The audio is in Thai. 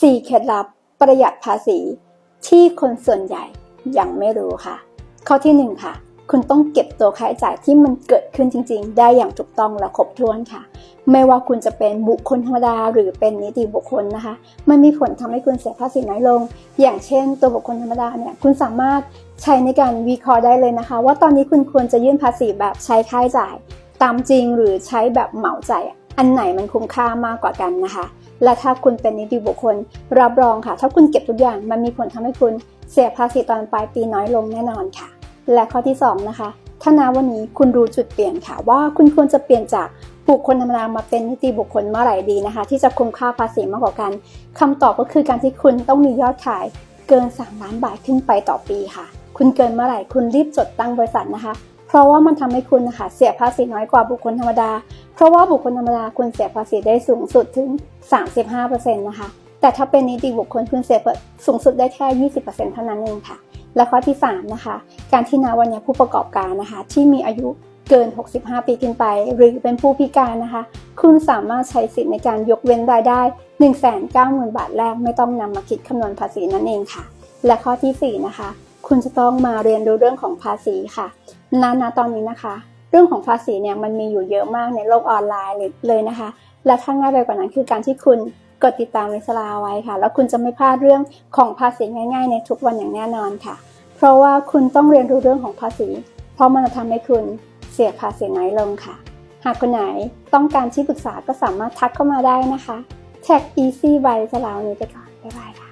4เคล็ดลับประหยัดภาษีที่คนส่วนใหญ่ยังไม่รู้ค่ะ ข้อที่ 1 ค่ะ คุณต้องเก็บตัวค่าใช้จ่ายที่มันเกิดขึ้นจริง ๆ ได้อย่างถูกต้องและครบถ้วนค่ะ ไม่ว่าคุณจะเป็นบุคคลธรรมดาหรือเป็นนิติบุคคลนะคะ มันมีผลทำให้คุณเสียภาษีน้อยลง อย่างเช่น ตัวบุคคลธรรมดาเนี่ยคุณสามารถใช้ในการวิเคราะห์ได้เลยนะคะ ว่าตอนนี้คุณควรจะยื่นภาษีแบบใช้ค่าใช้จ่าย ตามจริงหรือใช้แบบเหมาจ่าย อันไหนมันคุ้มค่ามากกว่ากันนะคะ และถ้าคุณเป็นนิติบุคคล รับรองค่ะ ถ้าคุณเก็บทุกอย่างมันมีผลทำให้คุณเสียภาษีตอนปลายปีน้อยลงแน่นอนค่ะ และข้อที่ 2 นะคะ ถ้านาวันนี้คุณรู้จุดเปลี่ยนค่ะ ว่าคุณควรจะเปลี่ยนจากบุคคลธรรมดามาเป็นนิติบุคคลเมื่อไหร่ดีนะคะ ที่จะคุ้มค่าภาษีมากกว่ากันคำตอบก็คือการที่คุณต้องมียอดขายเกิน 3 ล้านบาทขึ้นไปต่อปีค่ะ คุณเกินเมื่อไหร่คุณรีบจดตั้งบริษัทนะคะ เพราะว่ามันทำให้คุณนะคะเสียภาษีน้อยกว่าบุคคลธรรมดา เพราะว่าบุคคลธรรมดาคุณเสียภาษีได้สูงสุดถึง 35%นะคะ แต่ถ้าเป็นนิติบุคคลคุณเสียสูงสุดได้แค่ 20%เท่านั้นเองค่ะ และข้อที่ 3 นะคะ การที่นาวันนี้ผู้ประกอบการนะคะ ที่มีอายุเกิน 65 ปีขึ้นไป หรือเป็นผู้พิการนะคะ คุณสามารถใช้สิทธิ์ในการยกเว้นรายได้ 190,000 บาทแรกไม่ต้องนำมาคิดคำนวณภาษีนั่นเองค่ะ และข้อทีสี่4 นะคะ คุณจะต้องมาเรียนรู้เรื่องของภาษีค่ะ ณณตอนนี้นะคะ เรื่องของภาษีเนี่ยมันมีอยู่เยอะมากในโลกออนไลน์เลยนะคะ และถ้าง่ายไปกว่านั้นคือการที่คุณกดติดตามวิสลาไว้ค่ะ แล้วคุณจะไม่พลาดเรื่องของภาษีง่าย ๆ ในทุกวันอย่างแน่นอนค่ะ เพราะว่าคุณต้องเรียนรู้เรื่องของภาษี เพราะมันจะทำให้คุณเสียภาษีน้อยลงค่ะ หากคนไหนต้องการที่ปรึกษาก็สามารถทักเข้ามาได้นะคะแท็ก easy by สลาวนี้ไปก่อนบ๊ายบายค่ะ